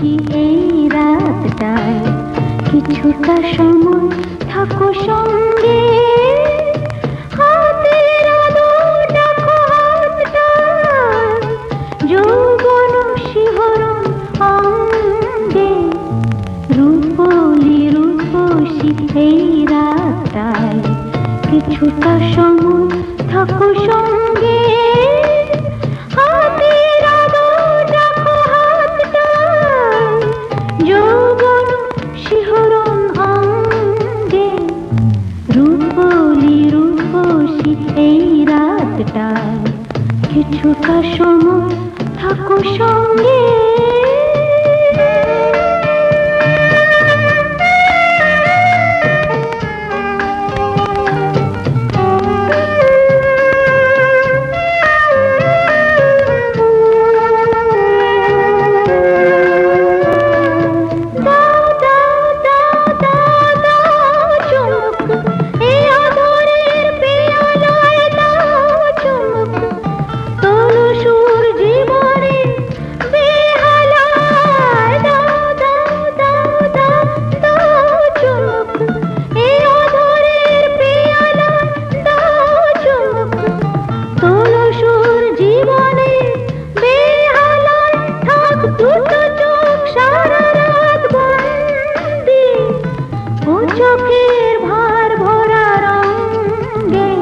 বসি এই রাতটায় কিছুটা সময় থাকো সঙ্গে। যৌবন রূপলি সময় থাকো সঙ্গে। কিছুটা সময় থাকো সঙ্গে। চোখের ভার ভরা রঙে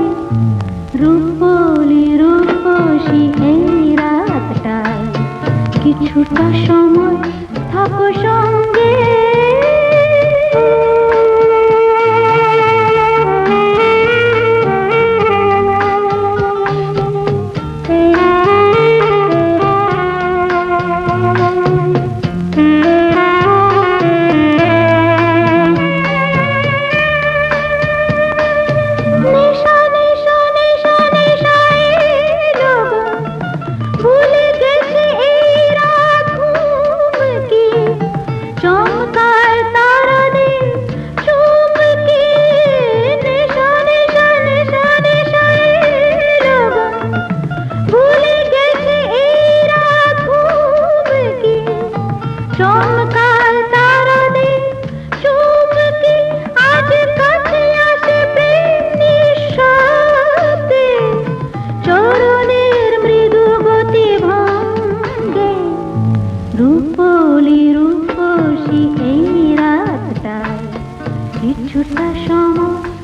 রূপলি রূপসী এই রাতটা কিছুটা সময় থাকো সঙ্গে। চমকায় তারাদের গতি ভঙ্গে রূপলি রূপসী এই রাতটায় কিছুটা সময়।